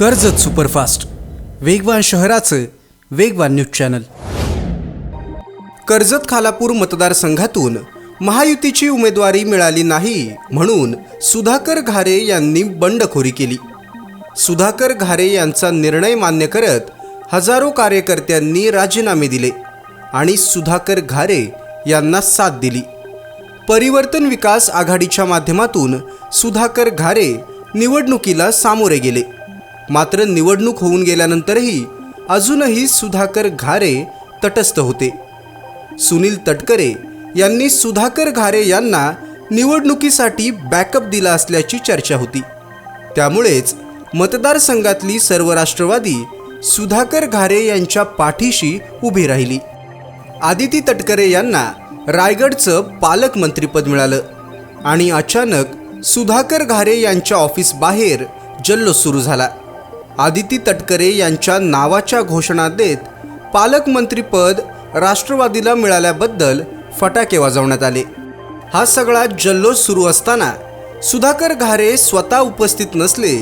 Karjat superfast. वेगवान शहराचं वेगवान न्यूज चॅनल. कर्जत खालापूर मतदारसंघातून महायुतीची उमेदवारी मिळाली नाही म्हणून सुधाकर घारे यांनी बंडखोरी केली. सुधाकर घारे यांचा निर्णय मान्य करत हजारो कार्यकर्त्यांनी राजीनामे दिले आणि सुधाकर घारे यांना साथ दिली. परिवर्तन विकास आघाडीच्या माध्यमातून सुधाकर घारे निवडणुकीला सामोरे गेले. मात्र निवडणूक होऊन गेल्यानंतरही अजूनही सुधाकर घारे तटस्थ होते. सुनील तटकरे यांनी सुधाकर घारे यांना निवडणुकीसाठी बॅकअप दिला असल्याची चर्चा होती. त्यामुळेच मतदारसंघातली सर्व राष्ट्रवादी सुधाकर घारे यांच्या पाठीशी उभी राहिली. आदिती तटकरे यांना रायगडचं पालकमंत्रीपद मिळालं आणि अचानक सुधाकर घारे यांच्या ऑफिसबाहेर जल्लोष सुरू झाला. आदिती तटकरे यांच्या नावाच्या घोषणा देत पालकमंत्रीपद राष्ट्रवादीला मिळाल्याबद्दल फटाके वाजवण्यात आले. हा सगळा जल्लोष सुरू असताना सुधाकर घारे स्वतः उपस्थित नसले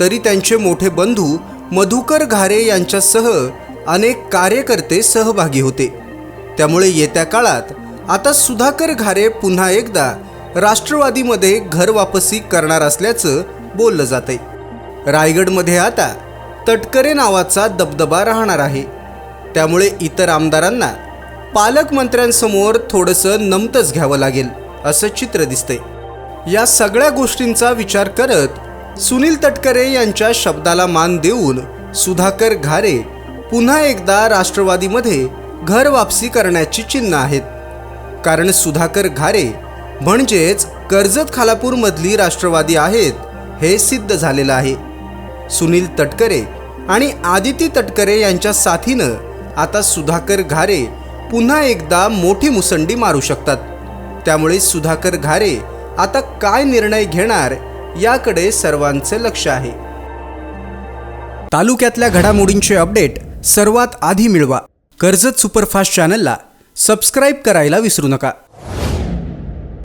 तरी त्यांचे मोठे बंधू मधुकर घारे यांच्यासह अनेक कार्यकर्ते सहभागी होते. त्यामुळे येत्या काळात आता सुधाकर घारे पुन्हा एकदा राष्ट्रवादीमध्ये घर वापसी करणार असल्याचं बोललं जाते रायगडमध्ये आता तटकरे नावाचा दबदबा राहणार आहे. त्यामुळे इतर आमदारांना पालकमंत्र्यांसमोर थोडंसं नमतच घ्यावं लागेल असं चित्र दिसतंय. या सगळ्या गोष्टींचा विचार करत सुनील तटकरे यांच्या शब्दाला मान देऊन सुधाकर घारे पुन्हा एकदा राष्ट्रवादीमध्ये घर वापसी करण्याची चिन्ह आहेत. कारण सुधाकर घारे म्हणजेच कर्जत खालापूरमधली राष्ट्रवादी आहेत हे सिद्ध झालेलं आहे. सुनील तटकरे आणि आदिती तटकरे यांच्या साथीनं आता सुधाकर घारे पुन्हा एकदा मोठी मुसंडी मारू शकतात. त्यामुळे सुधाकर घारे आता काय निर्णय घेणार याकडे सर्वांचे लक्ष आहे. तालुक्यातल्या घडामोडींचे अपडेट सर्वात आधी मिळवा. कर्जत सुपरफास्ट चॅनलला सबस्क्राईब करायला विसरू नका.